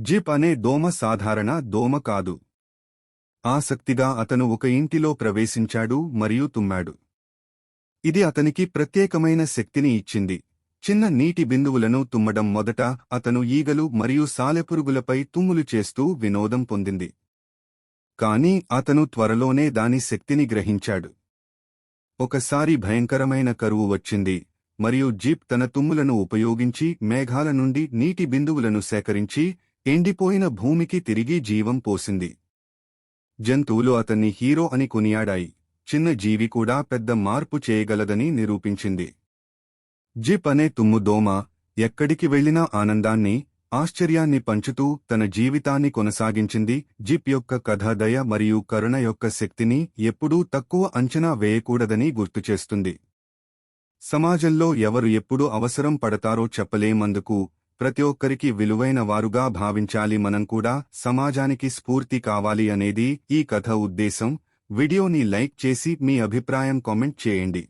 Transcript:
Zip అనే దోమ సాధారణ దోమ కాదు. ఆసక్తిగా అతను ఒక ఇంటిలో ప్రవేశించాడు మరియు తుమ్మాడు. ఇది అతనికి ప్రత్యేకమైన శక్తిని ఇచ్చింది. చిన్న నీటి బిందువులను తుమ్మడం మొదట అతను ఈగలు మరియు సాలెపురుగులపై తుమ్ములు చేస్తూ వినోదం పొందింది. కాని అతను త్వరలోనే దాని శక్తిని గ్రహించాడు. ఒకసారి భయంకరమైన కరువు వచ్చింది మరియు జీప్ తన తుమ్ములను ఉపయోగించి మేఘాల నుండి నీటి బిందువులను సేకరించి ఎండిపోయిన భూమికి తిరిగి జీవం పోసింది. జంతువులు అతన్ని హీరో అని కొనియాడాయి. చిన్న జీవి కూడా పెద్ద మార్పు చేయగలదని నిరూపించింది. జిప్ అనే తుమ్ము దోమ ఎక్కడికి వెళ్ళినా ఆనందాన్ని ఆశ్చర్యాన్ని పంచుతూ తన జీవితాన్ని కొనసాగించింది. జిప్ యొక్క కథ దయ మరియు కరుణ యొక్క శక్తిని ఎప్పుడూ తక్కువ అంచనా వేయకూడదని గుర్తుచేస్తుంది సమాజంలో ఎవరు ఎప్పుడు అవసరం పడతారో చెప్పలేమందుకు ప్రతి ఒక్కరికి విలువైన వారుగా భావించాలి మనం కూడా సమాజానికి స్ఫూర్తి కావాలి అనేది ఈ కథ ఉద్దేశం. వీడియోని లైక్ చేసి మీ అభిప్రాయం కామెంట్ చేయండి.